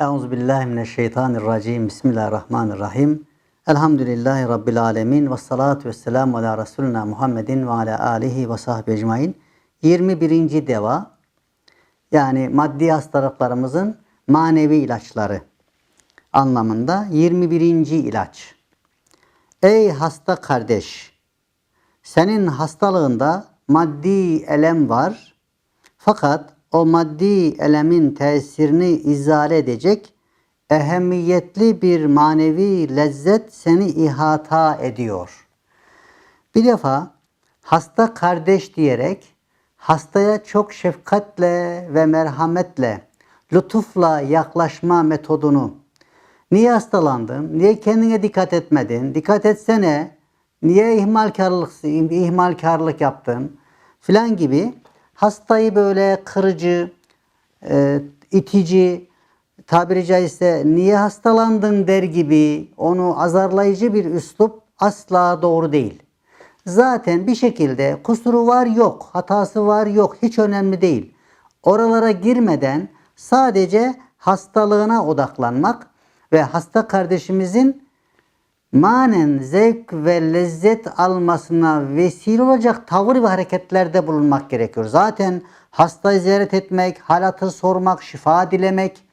Euzubillahimineşşeytanirracim. Bismillahirrahmanirrahim. Elhamdülillahi Rabbil alemin. Ve salatu ve selamu ala Resulina Muhammedin ve ala alihi ve sahbihi ecmain. 21. deva. Yani maddi hastalıklarımızın manevi ilaçları anlamında 21. ilaç. Ey hasta kardeş! Senin hastalığında maddi elem var. Fakat o maddi elemin tesirini izale edecek ehemmiyetli bir manevi lezzet seni ihata ediyor. Bir defa hasta kardeş diyerek hastaya çok şefkatle ve merhametle, lütufla yaklaşma metodunu Niye hastalandın? Niye kendine dikkat etmedin? Dikkat etsene. Niye ihmalkarlık, ihmalkarlık yaptın? Filan gibi hastayı böyle kırıcı, e, itici, tabiri caizse niye hastalandın der gibi onu azarlayıcı bir üslup asla doğru değil. Zaten bir şekilde kusuru var yok, hatası var yok hiç önemli değil. Oralara girmeden sadece hastalığına odaklanmak ve hasta kardeşimizin manen zevk ve lezzet almasına vesile olacak tavır ve hareketlerde bulunmak gerekiyor. Zaten hastayı ziyaret etmek, halatı sormak, şifa dilemek,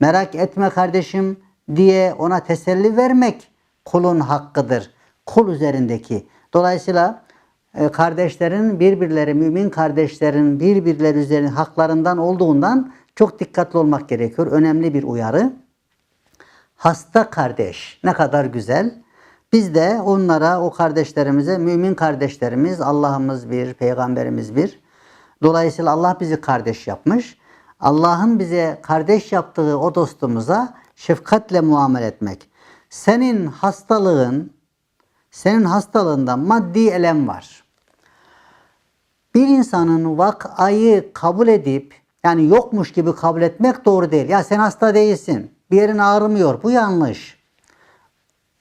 merak etme kardeşim diye ona teselli vermek kulun hakkıdır. Kul üzerindeki. Dolayısıyla e, kardeşlerin birbirleri, mümin kardeşlerin birbirleri üzerine haklarından olduğundan çok dikkatli olmak gerekiyor. Önemli bir uyarı. Hasta kardeş ne kadar güzel. Biz de onlara, o kardeşlerimize, mümin kardeşlerimiz, Allah'ımız bir, Peygamberimiz bir. Dolayısıyla Allah bizi kardeş yapmış. Allah'ın bize kardeş yaptığı o dostumuza şefkatle muamele etmek. Senin hastalığın, senin hastalığında maddi elem var. Bir insanın vakayı kabul edip, yani yokmuş gibi kabul etmek doğru değil. Ya sen hasta değilsin, bir yerin ağrımıyor, bu yanlış.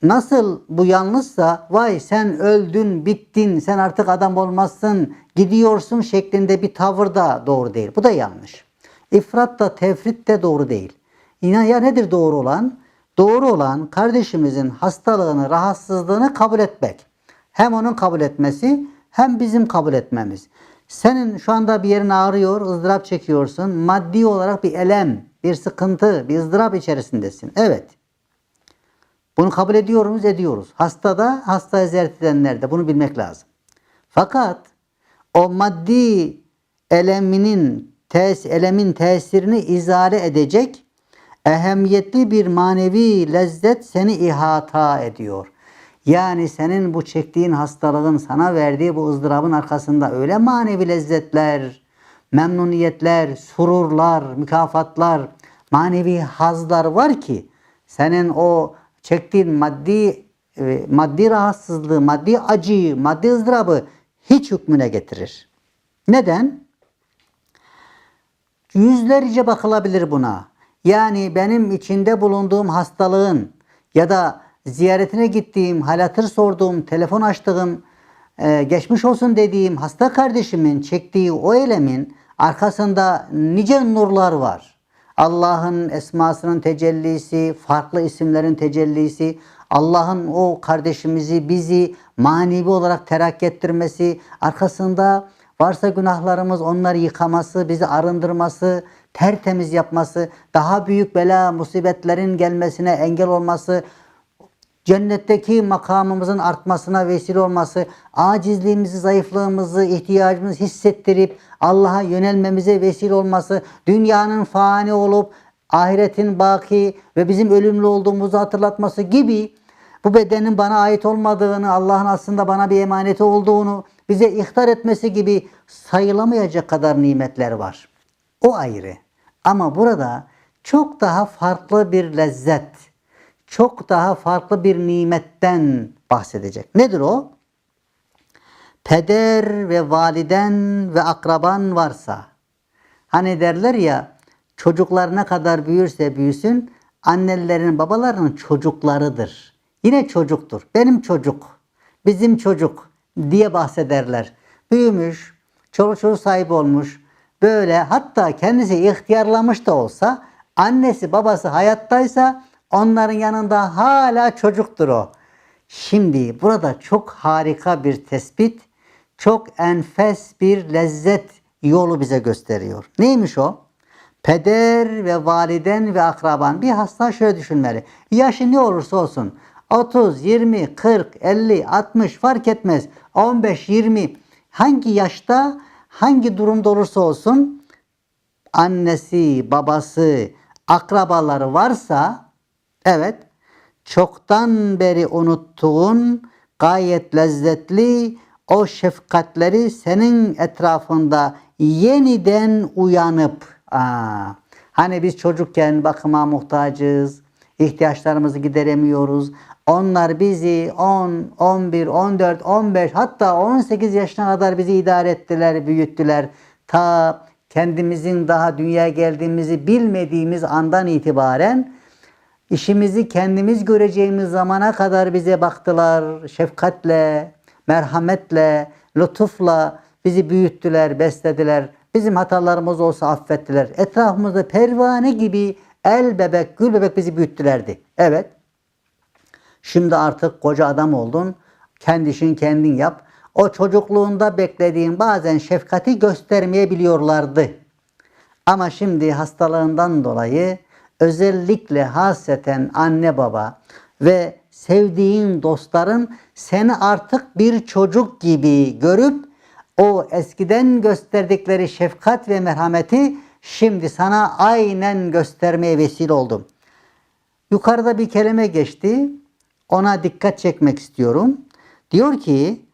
Nasıl bu yanlışsa vay sen öldün, bittin, sen artık adam olmazsın, gidiyorsun şeklinde bir tavır da doğru değil. Bu da yanlış. İfrat da tefrit de doğru değil. İnan ya nedir doğru olan? Doğru olan kardeşimizin hastalığını, rahatsızlığını kabul etmek. Hem onun kabul etmesi hem bizim kabul etmemiz. Senin şu anda bir yerin ağrıyor, ızdırap çekiyorsun. Maddi olarak bir elem, bir sıkıntı, bir ızdırap içerisindesin. Evet. Bunu kabul ediyoruz, ediyoruz. Hastada, hastaya ziyaret edenler de bunu bilmek lazım. Fakat o maddi eleminin tes elemin tesirini izale edecek ehemmiyetli bir manevi lezzet seni ihata ediyor. Yani senin bu çektiğin hastalığın sana verdiği bu ızdırabın arkasında öyle manevi lezzetler, memnuniyetler, sururlar, mükafatlar, manevi hazlar var ki senin o çektiğin maddi e, maddi rahatsızlığı, maddi acıyı, maddi ızdırabı hiç hükmüne getirir. Neden? Yüzlerce bakılabilir buna. Yani benim içinde bulunduğum hastalığın ya da ziyaretine gittiğim, halatır sorduğum, telefon açtığım, e, geçmiş olsun dediğim hasta kardeşimin çektiği o elemin arkasında nice nurlar var. Allah'ın esmasının tecellisi, farklı isimlerin tecellisi, Allah'ın o kardeşimizi, bizi manevi olarak terakki ettirmesi, arkasında varsa günahlarımız onları yıkaması, bizi arındırması, tertemiz yapması, daha büyük bela musibetlerin gelmesine engel olması, cennetteki makamımızın artmasına vesile olması, acizliğimizi, zayıflığımızı, ihtiyacımızı hissettirip Allah'a yönelmemize vesile olması, dünyanın fani olup ahiretin baki ve bizim ölümlü olduğumuzu hatırlatması gibi bu bedenin bana ait olmadığını, Allah'ın aslında bana bir emaneti olduğunu bize ihtar etmesi gibi sayılamayacak kadar nimetler var. O ayrı. Ama burada çok daha farklı bir lezzet, çok daha farklı bir nimetten bahsedecek. Nedir o? Peder ve validen ve akraban varsa, hani derler ya çocuklar ne kadar büyürse büyüsün annelerin babalarının çocuklarıdır. Yine çocuktur. Benim çocuk, bizim çocuk diye bahsederler. Büyümüş, çoluk çocuk sahibi olmuş, böyle hatta kendisi ihtiyarlamış da olsa Annesi babası hayattaysa onların yanında hala çocuktur o. Şimdi burada çok harika bir tespit, çok enfes bir lezzet yolu bize gösteriyor. Neymiş o? Peder ve validen ve akraban bir hasta şöyle düşünmeli. Yaşı ne olursa olsun 30, 20, 40, 50, 60 fark etmez. 15, 20 hangi yaşta hangi durumda olursa olsun annesi, babası, akrabaları varsa evet çoktan beri unuttuğun gayet lezzetli o şefkatleri senin etrafında yeniden uyanıp aa, hani biz çocukken bakıma muhtacız, ihtiyaçlarımızı gideremiyoruz. Onlar bizi 10, 11, 14, 15 hatta 18 yaşına kadar bizi idare ettiler, büyüttüler. Ta kendimizin daha dünyaya geldiğimizi bilmediğimiz andan itibaren işimizi kendimiz göreceğimiz zamana kadar bize baktılar. Şefkatle, merhametle, lütufla bizi büyüttüler, beslediler. Bizim hatalarımız olsa affettiler. Etrafımızda pervane gibi el bebek, gül bebek bizi büyüttülerdi. Evet. Şimdi artık koca adam oldun. Kendi işin kendin yap. O çocukluğunda beklediğin bazen şefkati göstermeyebiliyorlardı. Ama şimdi hastalığından dolayı özellikle hasreten anne baba ve sevdiğin dostların seni artık bir çocuk gibi görüp o eskiden gösterdikleri şefkat ve merhameti şimdi sana aynen göstermeye vesile oldum. Yukarıda bir kelime geçti. Ona dikkat çekmek istiyorum. Diyor ki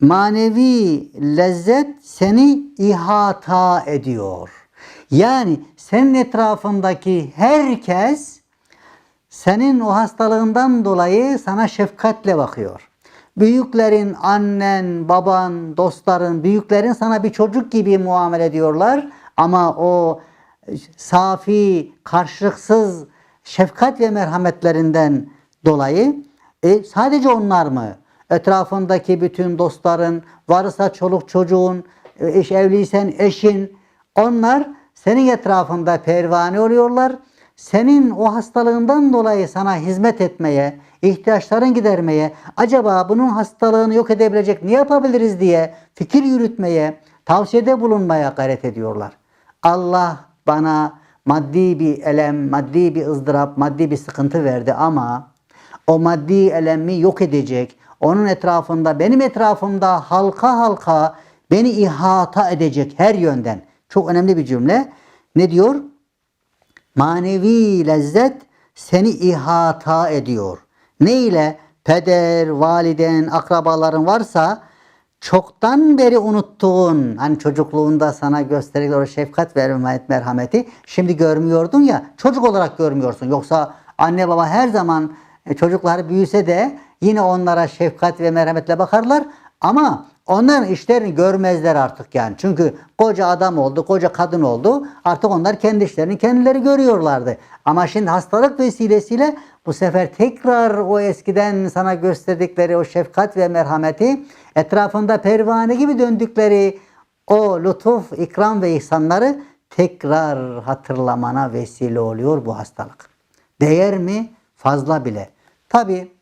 manevi lezzet seni ihata ediyor. Yani senin etrafındaki herkes senin o hastalığından dolayı sana şefkatle bakıyor. Büyüklerin, annen, baban, dostların, büyüklerin sana bir çocuk gibi muamele ediyorlar. Ama o safi, karşılıksız şefkat ve merhametlerinden dolayı e, sadece onlar mı? Etrafındaki bütün dostların, varsa çoluk çocuğun, e, eş evliysen eşin, onlar senin etrafında pervane oluyorlar. Senin o hastalığından dolayı sana hizmet etmeye, ihtiyaçların gidermeye, acaba bunun hastalığını yok edebilecek ne yapabiliriz diye fikir yürütmeye, tavsiyede bulunmaya gayret ediyorlar. Allah bana maddi bir elem, maddi bir ızdırap, maddi bir sıkıntı verdi ama o maddi elemi yok edecek, onun etrafında, benim etrafımda halka halka beni ihata edecek her yönden. Çok önemli bir cümle. Ne diyor? Manevi lezzet seni ihata ediyor. Ne ile? Peder, validen, akrabaların varsa çoktan beri unuttuğun, hani çocukluğunda sana gösterilen o şefkat ve merhameti şimdi görmüyordun ya, çocuk olarak görmüyorsun. Yoksa anne baba her zaman e, çocuklar büyüse de yine onlara şefkat ve merhametle bakarlar. Ama onların işlerini görmezler artık yani. Çünkü koca adam oldu, koca kadın oldu. Artık onlar kendi işlerini kendileri görüyorlardı. Ama şimdi hastalık vesilesiyle bu sefer tekrar o eskiden sana gösterdikleri o şefkat ve merhameti etrafında pervane gibi döndükleri o lütuf, ikram ve ihsanları tekrar hatırlamana vesile oluyor bu hastalık. Değer mi? Fazla bile. Tabi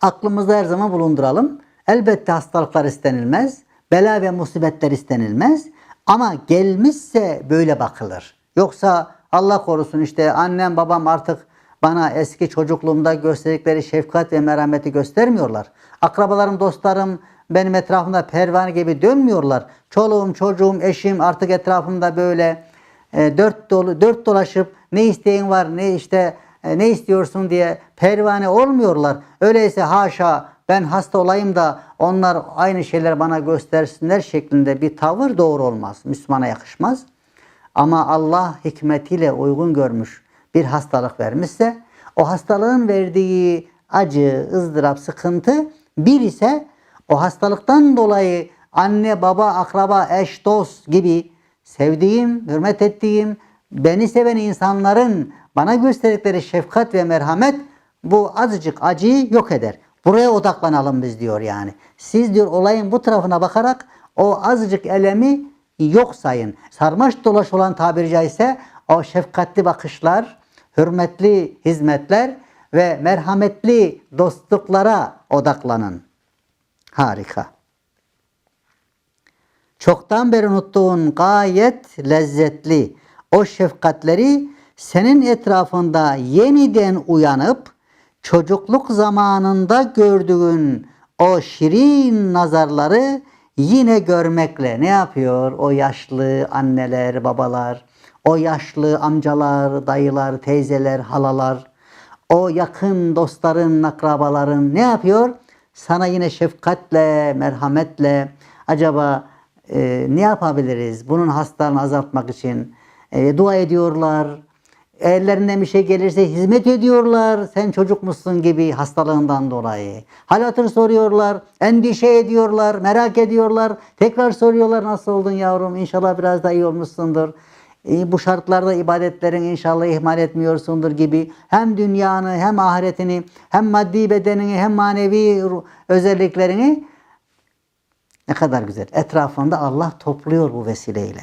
aklımızda her zaman bulunduralım. Elbette hastalıklar istenilmez. Bela ve musibetler istenilmez. Ama gelmişse böyle bakılır. Yoksa Allah korusun işte annem babam artık bana eski çocukluğumda gösterdikleri şefkat ve merhameti göstermiyorlar. Akrabalarım, dostlarım benim etrafımda pervane gibi dönmüyorlar. Çoluğum, çocuğum, eşim artık etrafımda böyle e, dört dolu dört dolaşıp ne isteğin var, ne işte e, ne istiyorsun diye pervane olmuyorlar. Öyleyse haşa ben hasta olayım da onlar aynı şeyler bana göstersinler şeklinde bir tavır doğru olmaz. Müslümana yakışmaz. Ama Allah hikmetiyle uygun görmüş bir hastalık vermişse o hastalığın verdiği acı, ızdırap, sıkıntı bir ise o hastalıktan dolayı anne, baba, akraba, eş, dost gibi sevdiğim, hürmet ettiğim, beni seven insanların bana gösterdikleri şefkat ve merhamet bu azıcık acıyı yok eder. Buraya odaklanalım biz diyor yani. Siz diyor olayın bu tarafına bakarak o azıcık elemi yok sayın. Sarmaş dolaş olan tabiri caizse o şefkatli bakışlar, hürmetli hizmetler ve merhametli dostluklara odaklanın. Harika. Çoktan beri unuttuğun gayet lezzetli o şefkatleri senin etrafında yeniden uyanıp çocukluk zamanında gördüğün o şirin nazarları yine görmekle ne yapıyor o yaşlı anneler, babalar, o yaşlı amcalar, dayılar, teyzeler, halalar, o yakın dostların, akrabaların ne yapıyor? Sana yine şefkatle, merhametle acaba e, ne yapabiliriz bunun hastalığını azaltmak için? E, dua ediyorlar. Ellerinden bir şey gelirse hizmet ediyorlar. Sen çocuk musun gibi hastalığından dolayı. Hal hatır soruyorlar. Endişe ediyorlar. Merak ediyorlar. Tekrar soruyorlar nasıl oldun yavrum? İnşallah biraz daha iyi olmuşsundur. E, bu şartlarda ibadetlerin inşallah ihmal etmiyorsundur gibi hem dünyanı hem ahiretini hem maddi bedenini hem manevi özelliklerini ne kadar güzel. Etrafında Allah topluyor bu vesileyle.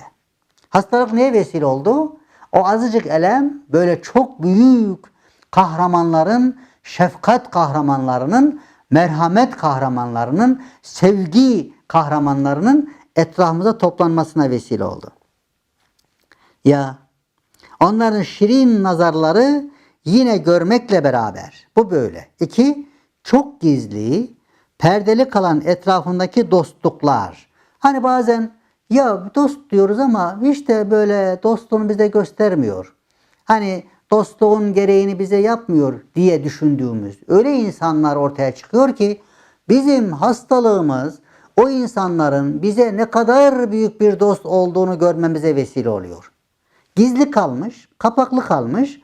Hastalık neye vesile oldu? O azıcık elem böyle çok büyük kahramanların, şefkat kahramanlarının, merhamet kahramanlarının, sevgi kahramanlarının etrafımıza toplanmasına vesile oldu. Ya onların şirin nazarları yine görmekle beraber. Bu böyle. İki, çok gizli, perdeli kalan etrafındaki dostluklar. Hani bazen ya dost diyoruz ama hiç de böyle dostluğunu bize göstermiyor. Hani dostluğun gereğini bize yapmıyor diye düşündüğümüz öyle insanlar ortaya çıkıyor ki bizim hastalığımız o insanların bize ne kadar büyük bir dost olduğunu görmemize vesile oluyor. Gizli kalmış, kapaklı kalmış.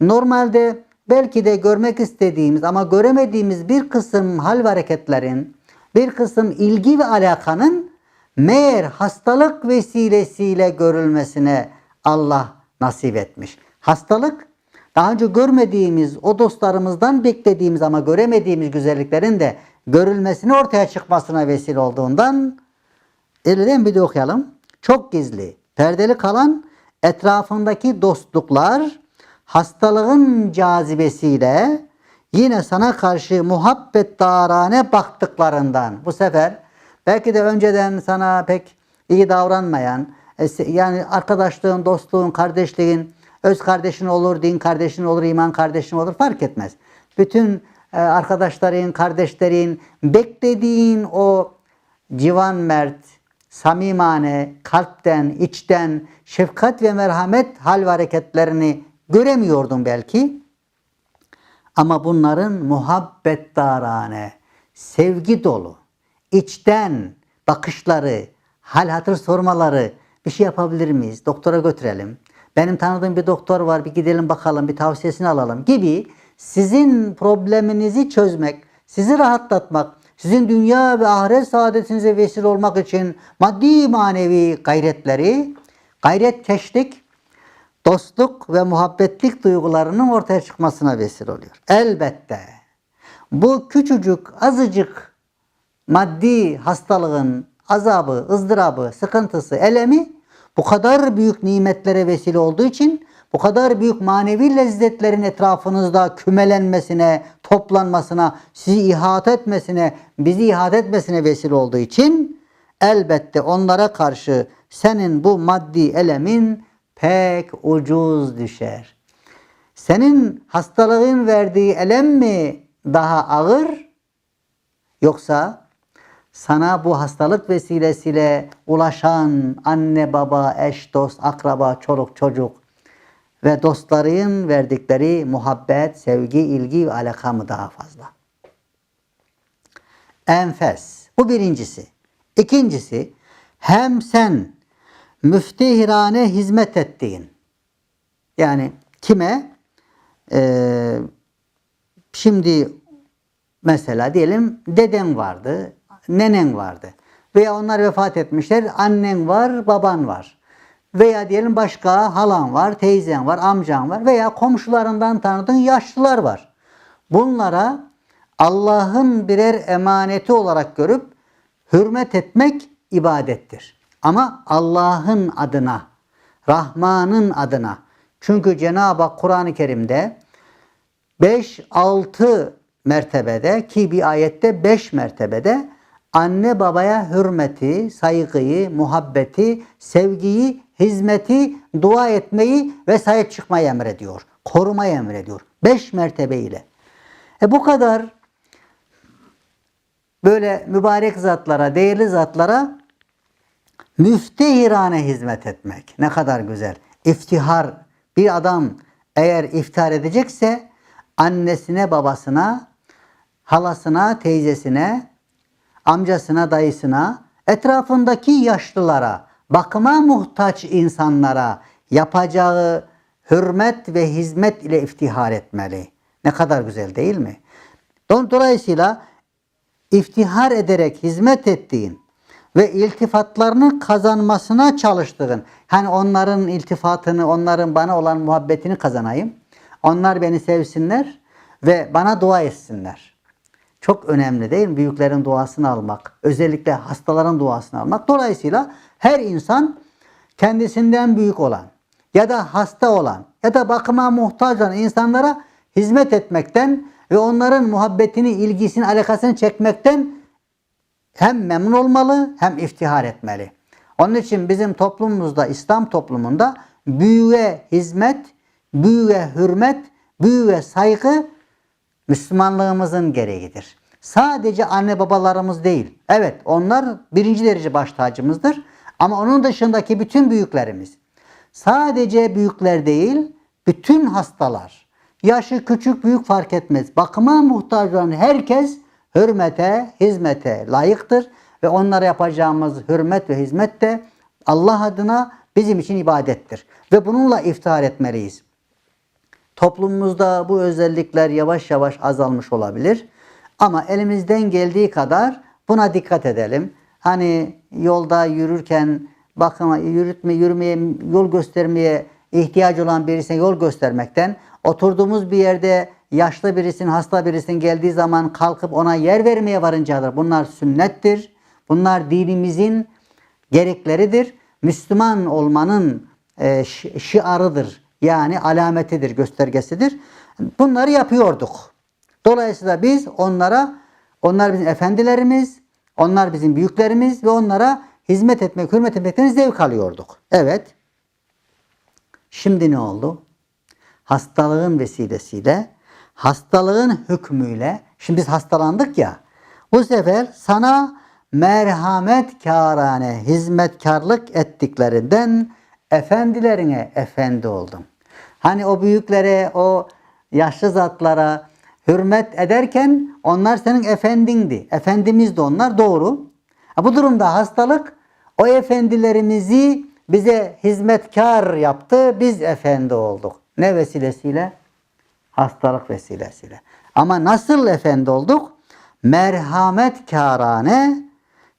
Normalde belki de görmek istediğimiz ama göremediğimiz bir kısım hal ve hareketlerin, bir kısım ilgi ve alakanın meğer hastalık vesilesiyle görülmesine Allah nasip etmiş. Hastalık daha önce görmediğimiz o dostlarımızdan beklediğimiz ama göremediğimiz güzelliklerin de görülmesine ortaya çıkmasına vesile olduğundan elden bir de okuyalım. Çok gizli, perdeli kalan etrafındaki dostluklar hastalığın cazibesiyle yine sana karşı muhabbet darane baktıklarından bu sefer belki de önceden sana pek iyi davranmayan yani arkadaşlığın, dostluğun, kardeşliğin öz kardeşin olur, din kardeşin olur, iman kardeşin olur fark etmez. Bütün e, arkadaşların, kardeşlerin beklediğin o civan mert, samimane, kalpten, içten şefkat ve merhamet hal ve hareketlerini göremiyordum belki. Ama bunların muhabbet darane, sevgi dolu, içten bakışları, hal hatır sormaları bir şey yapabilir miyiz? Doktora götürelim. Benim tanıdığım bir doktor var bir gidelim bakalım bir tavsiyesini alalım gibi sizin probleminizi çözmek, sizi rahatlatmak, sizin dünya ve ahiret saadetinize vesile olmak için maddi manevi gayretleri, gayret teşvik, dostluk ve muhabbetlik duygularının ortaya çıkmasına vesile oluyor. Elbette bu küçücük, azıcık maddi hastalığın azabı, ızdırabı, sıkıntısı, elemi bu kadar büyük nimetlere vesile olduğu için bu kadar büyük manevi lezzetlerin etrafınızda kümelenmesine, toplanmasına, sizi ihat etmesine, bizi ihat etmesine vesile olduğu için elbette onlara karşı senin bu maddi elemin pek ucuz düşer. Senin hastalığın verdiği elem mi daha ağır yoksa sana bu hastalık vesilesiyle ulaşan anne baba, eş, dost, akraba, çoluk, çocuk ve dostların verdikleri muhabbet, sevgi, ilgi ve alaka mı daha fazla? Enfes. Bu birincisi. İkincisi hem sen müftehirane hizmet ettiğin yani kime? Ee, şimdi mesela diyelim deden vardı, nenen vardı. Veya onlar vefat etmişler, annen var, baban var. Veya diyelim başka halan var, teyzen var, amcan var veya komşularından tanıdığın yaşlılar var. Bunlara Allah'ın birer emaneti olarak görüp hürmet etmek ibadettir. Ama Allah'ın adına, Rahman'ın adına. Çünkü Cenab-ı Hak Kur'an-ı Kerim'de 5-6 mertebede ki bir ayette 5 mertebede anne babaya hürmeti, saygıyı, muhabbeti, sevgiyi, hizmeti, dua etmeyi ve sahip çıkmayı emrediyor. Korumayı emrediyor. 5 mertebe ile. E bu kadar böyle mübarek zatlara, değerli zatlara müftehirane hizmet etmek. Ne kadar güzel. İftihar. Bir adam eğer iftihar edecekse annesine, babasına, halasına, teyzesine, amcasına, dayısına, etrafındaki yaşlılara, bakıma muhtaç insanlara yapacağı hürmet ve hizmet ile iftihar etmeli. Ne kadar güzel değil mi? Dolayısıyla iftihar ederek hizmet ettiğin ve iltifatlarını kazanmasına çalıştığın, hani onların iltifatını, onların bana olan muhabbetini kazanayım. Onlar beni sevsinler ve bana dua etsinler. Çok önemli değil mi? Büyüklerin duasını almak, özellikle hastaların duasını almak. Dolayısıyla her insan kendisinden büyük olan ya da hasta olan ya da bakıma muhtaç olan insanlara hizmet etmekten ve onların muhabbetini, ilgisini, alakasını çekmekten hem memnun olmalı hem iftihar etmeli. Onun için bizim toplumumuzda, İslam toplumunda büyüğe hizmet, büyüğe hürmet, büyüğe saygı Müslümanlığımızın gereğidir. Sadece anne babalarımız değil. Evet onlar birinci derece baş tacımızdır. Ama onun dışındaki bütün büyüklerimiz. Sadece büyükler değil, bütün hastalar. Yaşı küçük büyük fark etmez. Bakıma muhtaç olan herkes hürmete, hizmete layıktır. Ve onlara yapacağımız hürmet ve hizmet de Allah adına bizim için ibadettir. Ve bununla iftihar etmeliyiz. Toplumumuzda bu özellikler yavaş yavaş azalmış olabilir. Ama elimizden geldiği kadar buna dikkat edelim. Hani yolda yürürken bakın yürütme, yürümeye, yol göstermeye ihtiyacı olan birisine yol göstermekten, oturduğumuz bir yerde yaşlı birisinin, hasta birisinin geldiği zaman kalkıp ona yer vermeye varıncadır. Bunlar sünnettir. Bunlar dinimizin gerekleridir. Müslüman olmanın e, şiarıdır. Yani alametidir, göstergesidir. Bunları yapıyorduk. Dolayısıyla biz onlara, onlar bizim efendilerimiz, onlar bizim büyüklerimiz ve onlara hizmet etmek, hürmet etmekten zevk alıyorduk. Evet. Şimdi ne oldu? Hastalığın vesilesiyle, hastalığın hükmüyle, şimdi biz hastalandık ya, bu sefer sana merhamet kârane hizmetkarlık ettiklerinden efendilerine efendi oldum. Hani o büyüklere, o yaşlı zatlara hürmet ederken onlar senin efendindi. Efendimiz de onlar doğru. Bu durumda hastalık o efendilerimizi bize hizmetkar yaptı. Biz efendi olduk. Ne vesilesiyle? Hastalık vesilesiyle. Ama nasıl efendi olduk? Merhamet kârane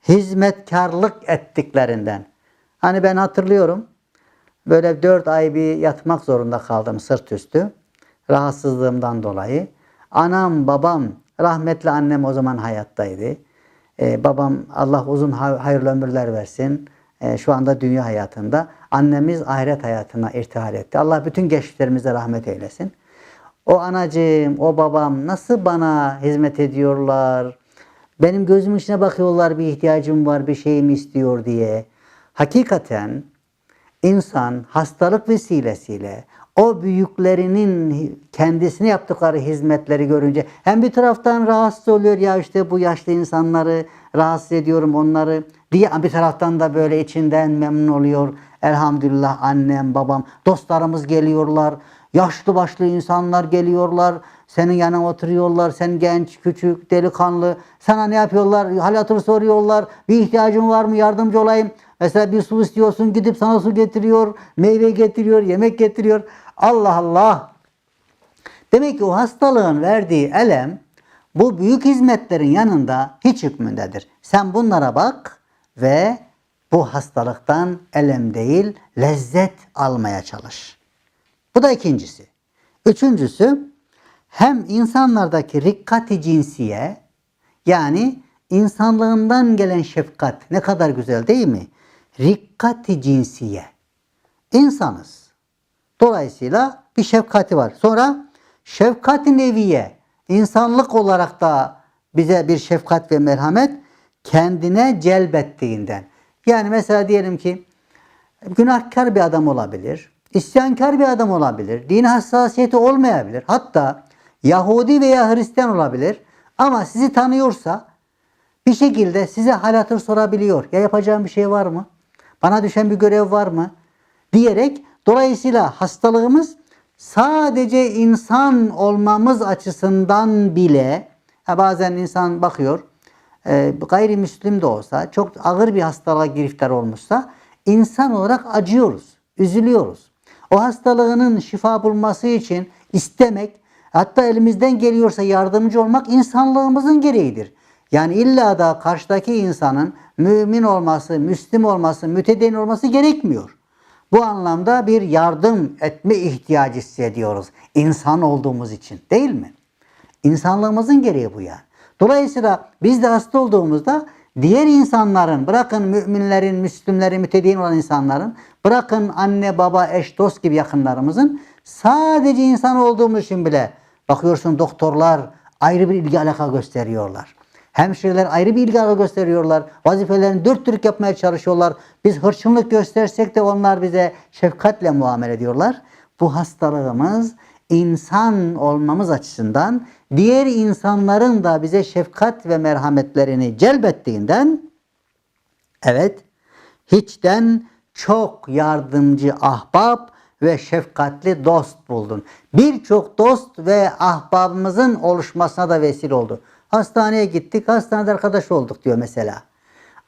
hizmetkarlık ettiklerinden. Hani ben hatırlıyorum. Böyle dört ay bir yatmak zorunda kaldım sırt üstü. Rahatsızlığımdan dolayı. Anam, babam, rahmetli annem o zaman hayattaydı. Ee, babam Allah uzun hayırlı ömürler versin. Ee, şu anda dünya hayatında. Annemiz ahiret hayatına irtihal etti. Allah bütün geçmişlerimize rahmet eylesin. O anacığım, o babam nasıl bana hizmet ediyorlar? Benim gözümün içine bakıyorlar bir ihtiyacım var, bir şeyim istiyor diye. Hakikaten insan hastalık vesilesiyle o büyüklerinin kendisine yaptıkları hizmetleri görünce hem bir taraftan rahatsız oluyor ya işte bu yaşlı insanları rahatsız ediyorum onları diye bir taraftan da böyle içinden memnun oluyor. Elhamdülillah annem babam dostlarımız geliyorlar. Yaşlı başlı insanlar geliyorlar. Senin yanına oturuyorlar. Sen genç, küçük, delikanlı. Sana ne yapıyorlar? Hal hatır soruyorlar. Bir ihtiyacın var mı? Yardımcı olayım. Mesela bir su istiyorsun. Gidip sana su getiriyor. Meyve getiriyor. Yemek getiriyor. Allah Allah. Demek ki o hastalığın verdiği elem bu büyük hizmetlerin yanında hiç hükmündedir. Sen bunlara bak ve bu hastalıktan elem değil lezzet almaya çalış. Bu da ikincisi. Üçüncüsü hem insanlardaki rikkati cinsiye yani insanlığından gelen şefkat ne kadar güzel değil mi? Rikkati cinsiye. İnsanız. Dolayısıyla bir şefkati var. Sonra şefkat-i neviye. insanlık olarak da bize bir şefkat ve merhamet kendine celbettiğinden. Yani mesela diyelim ki günahkar bir adam olabilir. isyankar bir adam olabilir. Din hassasiyeti olmayabilir. Hatta Yahudi veya Hristiyan olabilir. Ama sizi tanıyorsa bir şekilde size hal hatır sorabiliyor. Ya yapacağım bir şey var mı? Bana düşen bir görev var mı? Diyerek dolayısıyla hastalığımız sadece insan olmamız açısından bile bazen insan bakıyor e, gayrimüslim de olsa çok ağır bir hastalığa giriftar olmuşsa insan olarak acıyoruz, üzülüyoruz. O hastalığının şifa bulması için istemek hatta elimizden geliyorsa yardımcı olmak insanlığımızın gereğidir. Yani illa da karşıdaki insanın mümin olması, müslim olması, mütedeyyin olması gerekmiyor. Bu anlamda bir yardım etme ihtiyacı hissediyoruz. İnsan olduğumuz için değil mi? İnsanlığımızın gereği bu yani. Dolayısıyla biz de hasta olduğumuzda diğer insanların, bırakın müminlerin, müslümlerin, mütedeyyin olan insanların, bırakın anne, baba, eş, dost gibi yakınlarımızın sadece insan olduğumuz için bile bakıyorsun doktorlar ayrı bir ilgi alaka gösteriyorlar. Hemşireler ayrı bir ilgi gösteriyorlar. Vazifelerini dört dörtlük yapmaya çalışıyorlar. Biz hırçınlık göstersek de onlar bize şefkatle muamele ediyorlar. Bu hastalığımız insan olmamız açısından diğer insanların da bize şefkat ve merhametlerini celbettiğinden evet hiçten çok yardımcı ahbap ve şefkatli dost buldun. Birçok dost ve ahbabımızın oluşmasına da vesile oldu. Hastaneye gittik, hastanede arkadaş olduk diyor mesela.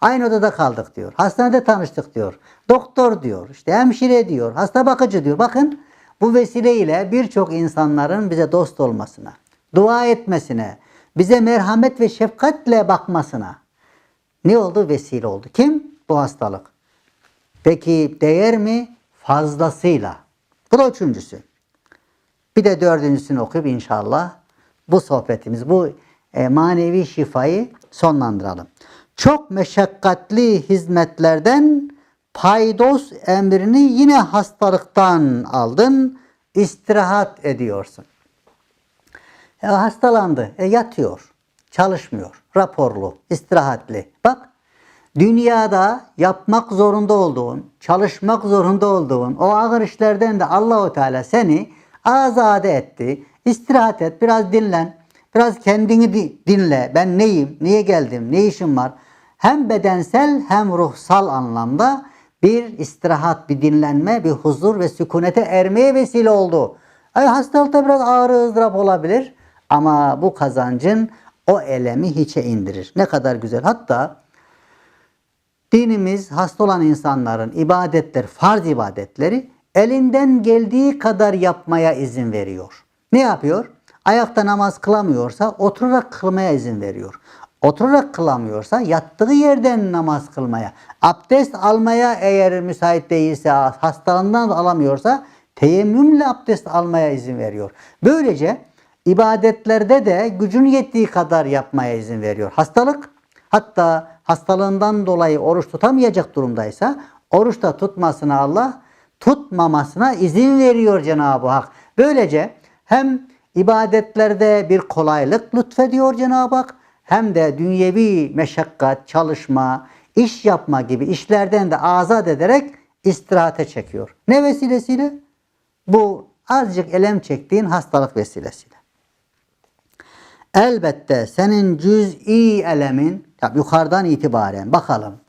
Aynı odada kaldık diyor. Hastanede tanıştık diyor. Doktor diyor, işte hemşire diyor, hasta bakıcı diyor. Bakın bu vesileyle birçok insanların bize dost olmasına, dua etmesine, bize merhamet ve şefkatle bakmasına ne oldu? Vesile oldu. Kim? Bu hastalık. Peki değer mi? Fazlasıyla. Bu da üçüncüsü. Bir de dördüncüsünü okuyup inşallah bu sohbetimiz, bu e, manevi şifayı sonlandıralım. Çok meşakkatli hizmetlerden paydos emrini yine hastalıktan aldın, istirahat ediyorsun. E, hastalandı, e, yatıyor, çalışmıyor, raporlu, istirahatli. Bak, dünyada yapmak zorunda olduğun, çalışmak zorunda olduğun o ağır işlerden de Allahu Teala seni azade etti. İstirahat et, biraz dinlen, biraz kendini dinle. Ben neyim, niye geldim, ne işim var? Hem bedensel hem ruhsal anlamda bir istirahat, bir dinlenme, bir huzur ve sükunete ermeye vesile oldu. Ay hastalıkta biraz ağrı ızdırap olabilir ama bu kazancın o elemi hiçe indirir. Ne kadar güzel. Hatta dinimiz hasta olan insanların ibadetler, farz ibadetleri elinden geldiği kadar yapmaya izin veriyor. Ne yapıyor? Ayakta namaz kılamıyorsa oturarak kılmaya izin veriyor. Oturarak kılamıyorsa yattığı yerden namaz kılmaya, abdest almaya eğer müsait değilse, hastalığından alamıyorsa teyemmümle abdest almaya izin veriyor. Böylece ibadetlerde de gücün yettiği kadar yapmaya izin veriyor. Hastalık hatta hastalığından dolayı oruç tutamayacak durumdaysa oruçta tutmasına Allah tutmamasına izin veriyor Cenab-ı Hak. Böylece hem ibadetlerde bir kolaylık lütfediyor Cenab-ı Hak hem de dünyevi meşakkat, çalışma, iş yapma gibi işlerden de azat ederek istirahate çekiyor. Ne vesilesiyle? Bu azıcık elem çektiğin hastalık vesilesiyle. Elbette senin cüz'i elemin, tabi yukarıdan itibaren bakalım.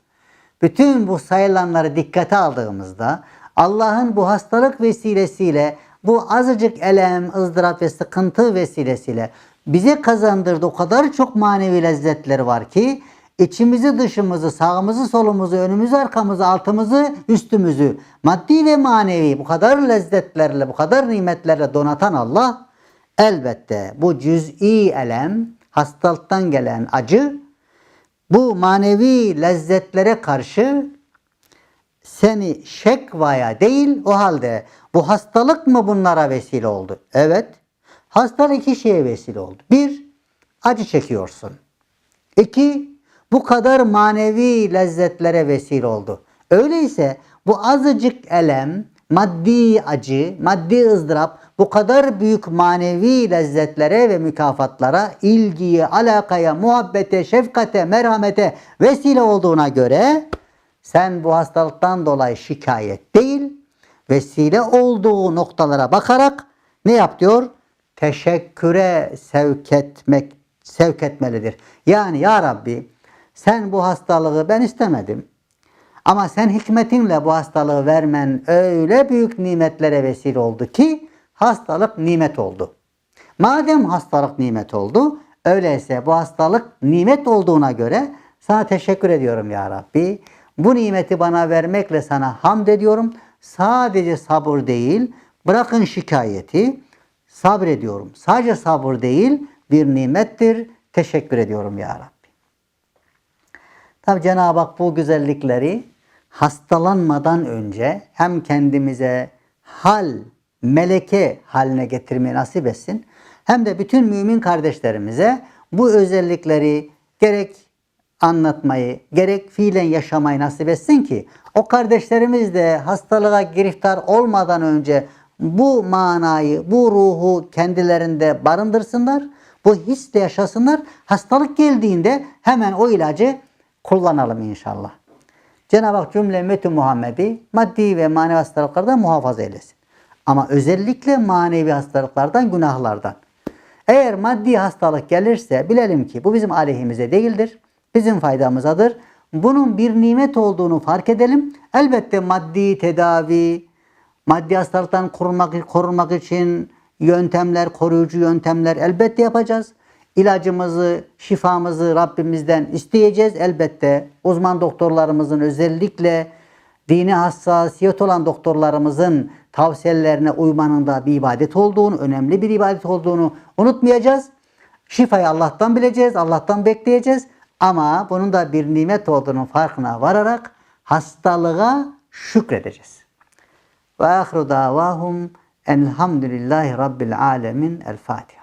Bütün bu sayılanları dikkate aldığımızda Allah'ın bu hastalık vesilesiyle bu azıcık elem, ızdırap ve sıkıntı vesilesiyle bize kazandırdığı o kadar çok manevi lezzetleri var ki içimizi dışımızı, sağımızı solumuzu, önümüzü arkamızı, altımızı üstümüzü maddi ve manevi bu kadar lezzetlerle, bu kadar nimetlerle donatan Allah elbette bu cüz'i elem, hastalıktan gelen acı bu manevi lezzetlere karşı seni şekvaya değil o halde bu hastalık mı bunlara vesile oldu? Evet. Hastalık iki şeye vesile oldu. Bir, acı çekiyorsun. İki, bu kadar manevi lezzetlere vesile oldu. Öyleyse bu azıcık elem, maddi acı, maddi ızdırap bu kadar büyük manevi lezzetlere ve mükafatlara, ilgiye, alakaya, muhabbete, şefkate, merhamete vesile olduğuna göre sen bu hastalıktan dolayı şikayet değil, vesile olduğu noktalara bakarak ne yap diyor? Teşekküre sevk etmek sevk etmelidir. Yani ya Rabbi sen bu hastalığı ben istemedim. Ama sen hikmetinle bu hastalığı vermen öyle büyük nimetlere vesile oldu ki hastalık nimet oldu. Madem hastalık nimet oldu, öyleyse bu hastalık nimet olduğuna göre sana teşekkür ediyorum ya Rabbi. Bu nimeti bana vermekle sana hamd ediyorum. Sadece sabır değil, bırakın şikayeti, sabrediyorum. Sadece sabır değil, bir nimettir. Teşekkür ediyorum ya Rabbi. Tabi Cenab-ı Hak bu güzellikleri hastalanmadan önce hem kendimize hal, meleke haline getirmeyi nasip etsin. Hem de bütün mümin kardeşlerimize bu özellikleri gerek anlatmayı, gerek fiilen yaşamayı nasip etsin ki o kardeşlerimiz de hastalığa giriftar olmadan önce bu manayı, bu ruhu kendilerinde barındırsınlar. Bu hisle yaşasınlar. Hastalık geldiğinde hemen o ilacı kullanalım inşallah. Cenab-ı Hak cümle ümmeti Muhammed'i maddi ve manevi hastalıklardan muhafaza eylesin. Ama özellikle manevi hastalıklardan, günahlardan. Eğer maddi hastalık gelirse bilelim ki bu bizim aleyhimize değildir. Bizim faydamızadır. Bunun bir nimet olduğunu fark edelim. Elbette maddi tedavi, maddi hastalıktan korunmak, korunmak için yöntemler, koruyucu yöntemler elbette yapacağız. İlacımızı, şifamızı Rabbimizden isteyeceğiz. Elbette uzman doktorlarımızın özellikle dini hassasiyet olan doktorlarımızın tavsiyelerine uymanın da bir ibadet olduğunu, önemli bir ibadet olduğunu unutmayacağız. Şifayı Allah'tan bileceğiz, Allah'tan bekleyeceğiz. Ama bunun da bir nimet olduğunun farkına vararak hastalığa şükredeceğiz. Ve ahiru davahum elhamdülillahi rabbil alemin. El Fatiha.